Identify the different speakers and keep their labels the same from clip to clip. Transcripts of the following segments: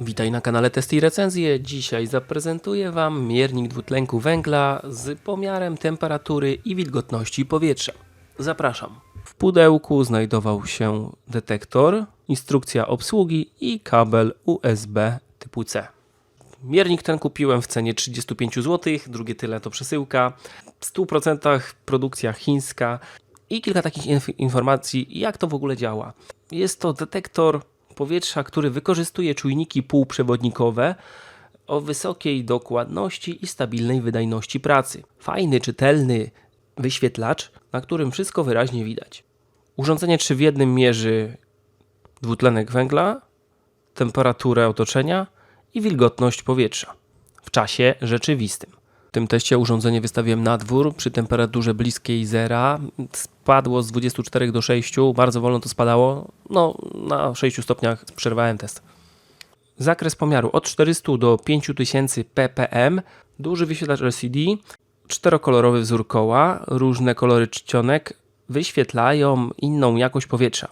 Speaker 1: Witaj na kanale Testy i Recenzje. Dzisiaj zaprezentuję Wam miernik dwutlenku węgla z pomiarem temperatury i wilgotności powietrza. Zapraszam. W pudełku znajdował się detektor, instrukcja obsługi i kabel USB typu C. Miernik ten kupiłem w cenie 35 zł, drugie tyle to przesyłka. W 100% produkcja chińska i kilka takich inf- informacji, jak to w ogóle działa. Jest to detektor powietrza, który wykorzystuje czujniki półprzewodnikowe o wysokiej dokładności i stabilnej wydajności pracy. Fajny, czytelny wyświetlacz, na którym wszystko wyraźnie widać. Urządzenie trzy w jednym mierzy dwutlenek węgla, temperaturę otoczenia i wilgotność powietrza w czasie rzeczywistym. W tym teście urządzenie wystawiłem na dwór przy temperaturze bliskiej zera. Spadło z 24 do 6, bardzo wolno to spadało. No, na 6 stopniach przerwałem test. Zakres pomiaru od 400 do 5000 ppm, duży wyświetlacz LCD, czterokolorowy wzór koła, różne kolory czcionek wyświetlają inną jakość powietrza.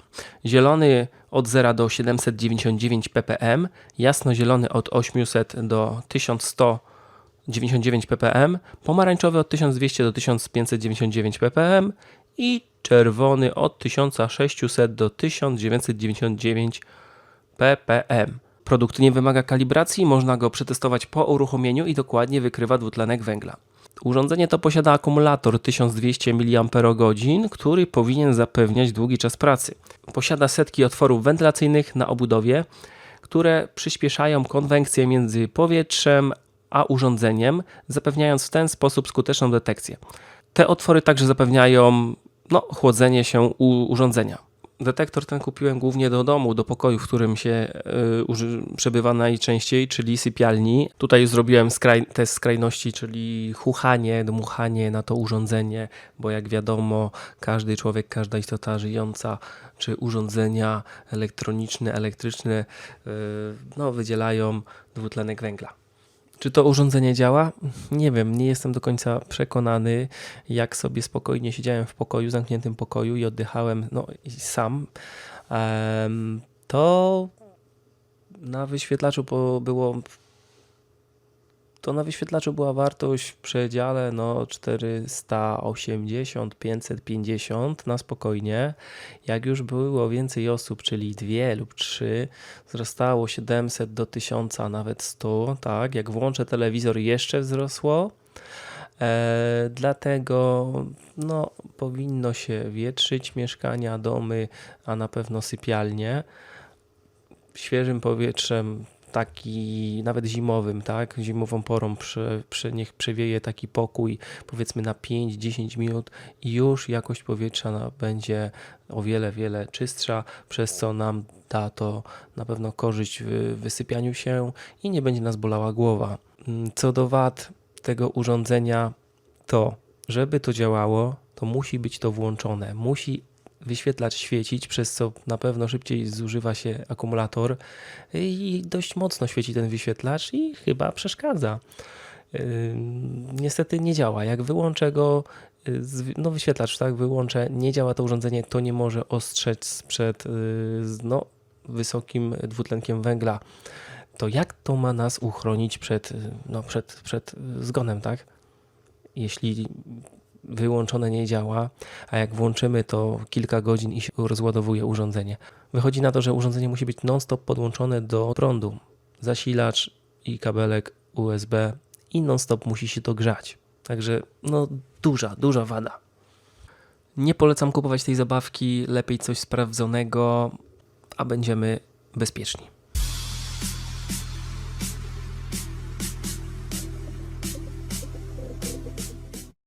Speaker 1: Zielony od 0 do 799 ppm, jasnozielony od 800 do 1199 ppm, pomarańczowy od 1200 do 1599 ppm i czerwony od 1600 do 1999 ppm. Produkt nie wymaga kalibracji, można go przetestować po uruchomieniu i dokładnie wykrywa dwutlenek węgla. Urządzenie to posiada akumulator 1200 mAh, który powinien zapewniać długi czas pracy. Posiada setki otworów wentylacyjnych na obudowie, które przyspieszają konwekcję między powietrzem a urządzeniem, zapewniając w ten sposób skuteczną detekcję. Te otwory także zapewniają no, chłodzenie się u urządzenia. Detektor ten kupiłem głównie do domu, do pokoju, w którym się y, przebywa najczęściej, czyli sypialni. Tutaj zrobiłem skraj, test skrajności, czyli chuchanie, dmuchanie na to urządzenie, bo jak wiadomo, każdy człowiek, każda istota żyjąca, czy urządzenia elektroniczne, elektryczne, y, no, wydzielają dwutlenek węgla. Czy to urządzenie działa? Nie wiem, nie jestem do końca przekonany. Jak sobie spokojnie siedziałem w pokoju, zamkniętym pokoju i oddychałem no, sam, to na wyświetlaczu było. To na wyświetlaczu była wartość w przedziale no 480, 550 na spokojnie. Jak już było więcej osób, czyli dwie lub trzy, wzrastało 700 do 1000, a nawet 100, tak? Jak włączę telewizor jeszcze wzrosło. E, dlatego no, powinno się wietrzyć mieszkania, domy, a na pewno sypialnie świeżym powietrzem, taki nawet zimowym, tak? Zimową porą prze, prze, niech przewieje taki pokój, powiedzmy na 5-10 minut i już jakość powietrza będzie o wiele, wiele czystsza, przez co nam da to na pewno korzyść w wysypianiu się i nie będzie nas bolała głowa. Mm, Co do wad tego urządzenia, to żeby to działało, to musi być to włączone. Musi wyświetlacz świecić, przez co na pewno szybciej zużywa się akumulator i dość mocno świeci ten wyświetlacz i chyba przeszkadza. Niestety nie działa. Jak wyłączę go, z- no wyświetlacz, tak, wyłączę, nie działa to urządzenie, to nie może ostrzec przed z- no, wysokim dwutlenkiem węgla. To jak to ma nas uchronić przed, yy, no, przed, przed zgonem, tak? Jeśli wyłączone nie działa, a jak włączymy to kilka godzin i się rozładowuje urządzenie. Wychodzi na to, że urządzenie musi być non-stop podłączone do prądu. Zasilacz i kabelek USB i non-stop musi się to grzać. Także no duża, duża wada. Nie polecam kupować tej zabawki, lepiej coś sprawdzonego, a będziemy bezpieczni.